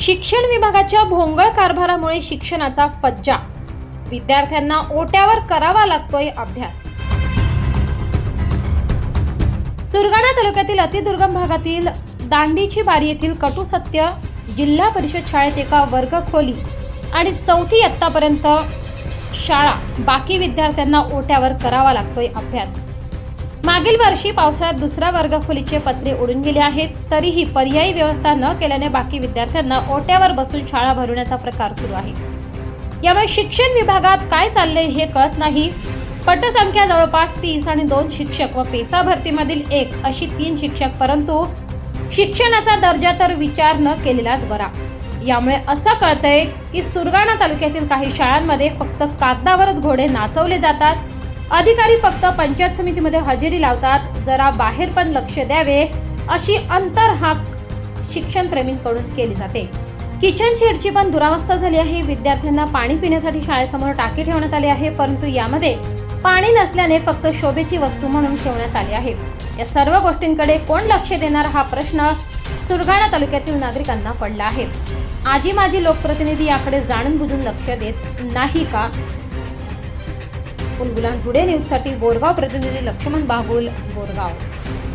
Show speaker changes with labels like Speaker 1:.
Speaker 1: शिक्षण विभागाच्या भोंगळ कारभारामुळे शिक्षणाचा फज्जा. विद्यार्थ्यांना ओट्यावर करावा लागतोय अभ्यास. सुरगाणा तालुक्यातील अतिदुर्गम भागातील दांडीची बारी येथील कटू सत्य जिल्हा परिषद शाळेत एका वर्ग खोली आणि चौथी इयत्तापर्यंत शाळा बाकी विद्यार्थ्यांना ओट्यावर करावा लागतोय अभ्यास. मागील वर्षी पावसाळ्यात दुसऱ्या वर्गखोलीचे पत्रे उडून गेले आहेत. तरीही पर्यायी व्यवस्था न केल्याने बाकी विद्यार्थ्यांना ओट्यावर बसून शाळा भरवण्याचा प्रकार सुरू आहे. यामुळे शिक्षण विभागात काय चालले हे कळत नाही. पटसंख्या जवळपास तीस आणि दोन शिक्षक व पेसा भरतीमधील एक अशी तीन शिक्षक परंतु शिक्षणाचा दर्जा तर विचार न केलेलाच बरा. यामुळे असं कळतंय की सुरगाणा तालुक्यातील काही शाळांमध्ये फक्त कागदावरच घोडे नाचवले जातात. अधिकारी फक्त पंचायत समितीमध्ये हजेरी लावतात. जरा बाहेर पण लक्ष द्यावे अशी अंतरहाक शिक्षण प्रेमींकडून केली जाते. किचन शेडची पण दुरावस्था झाली आहे. विद्यार्थ्यांना पाणी पिण्यासाठी शाळेसमोर टाकी ठेवण्यात आली आहे परंतु यामध्ये पाणी नसल्याने फक्त शोभेची वस्तू म्हणून ठेवण्यात आली आहे. या सर्व गोष्टींकडे कोण लक्ष देणार हा प्रश्न सुरगाणा तालुक्यातील नागरिकांना पडला आहे. आजी माजी लोकप्रतिनिधी याकडे जाणून बुजून लक्ष देत नाही का? बुलबुलान टुडे न्यूजसाठी बोरगाव प्रतिनिधी लक्ष्मण बागुल बोरगाव.